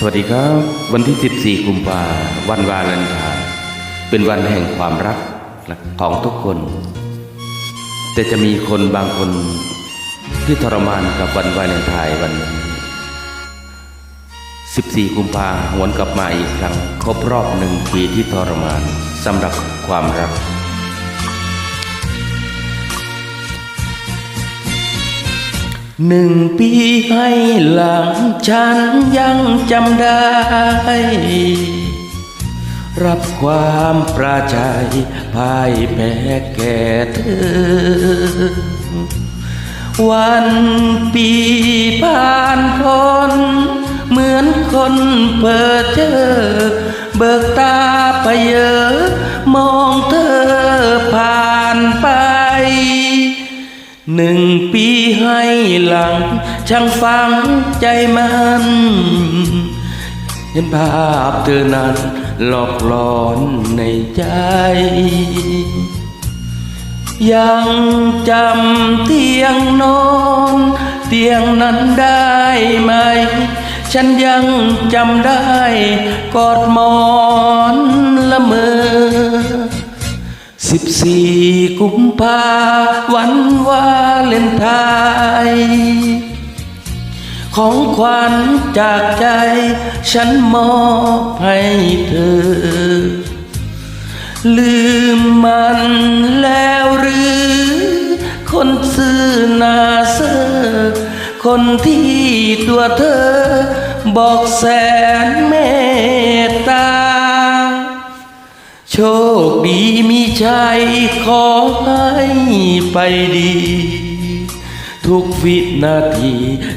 สวัสดีครับ วันที่ 14 กุมภาวันวาเลนไทน์เป็นวันแห่งความรักของทุกคน แต่จะมีคนบางคนที่ทรมานกับวันวาเลนไทน์วันนี้14 กุมภาหวนกลับมาอีกครั้ง ครบรอบหนึ่งปีที่ทรมานสำหรับความรัก หนึ่งปีให้หลังฉันยังจำได้ รับความปราชัยพ่ายแพ้แก่เธอ วันปีผ่านพ้นเหมือนคนเปิดเจอ เบิกตาไปเยอะ มองเธอผ่าน หนึ่งปีให้หลัง ช่างฟังใจมัน เห็นภาพเธอนั้นหลอกหลอนในใจ ยังจำเตียงนอน เตียงนั้นได้ไหม ฉันยังจำได้กอดหมอนละเมอ สิบสี่กุมภาวันวาเลนไทน์ของขวัญจากใจ ฉันมอบให้เธอ ลืมมันแล้วหรือ คนซื่อนาเซอคนที่ตัวเธอ บอกแสนเมตตา โชคดีมีชัยขอให้ไปดี ทุกวินาที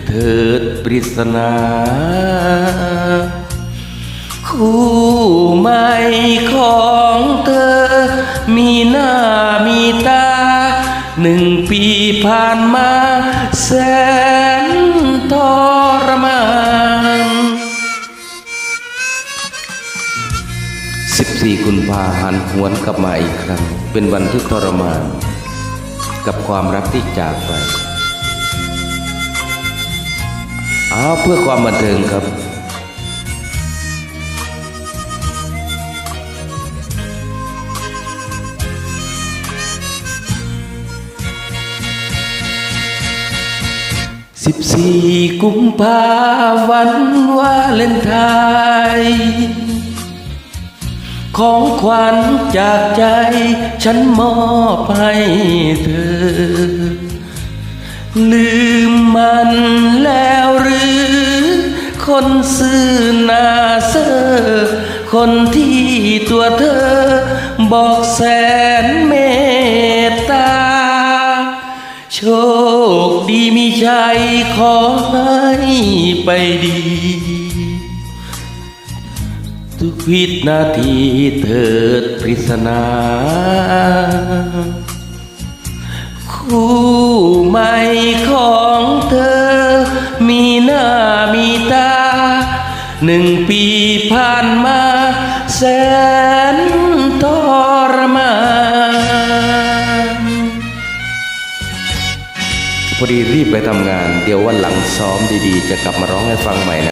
เถิดปริศนาคู่ใหม่ของเธอ มีหน้ามีตา หนึ่งปีผ่านมาแส 14 กุมภาพันธ์หวนกลับมาอีกครั้ง เป็นวันที่ทรมาน กับความรักที่จากไปเอาเพื่อความบันเทิงครับ สิบสี่กุมภาวันวาเลนไทน์ ของขวัญจากใจ ฉันมอบให้เธอ ลืมมันแล้วหรือ คนซื่อนาเซอคนที่ตัวเธอ บอกแสนเมตตา โชคดีมีชัยขอให้ไปดี ทุกวินาทีเถิดปริศนาคู่ใหม่ของเธอ มีหน้ามีตา หนึ่งปีผ่านมาแสนทรมานพอดีรีบไปทำงาน เดี๋ยววันหลังซ้อมดีๆ จะกลับมาร้องให้ฟังใหม่นะ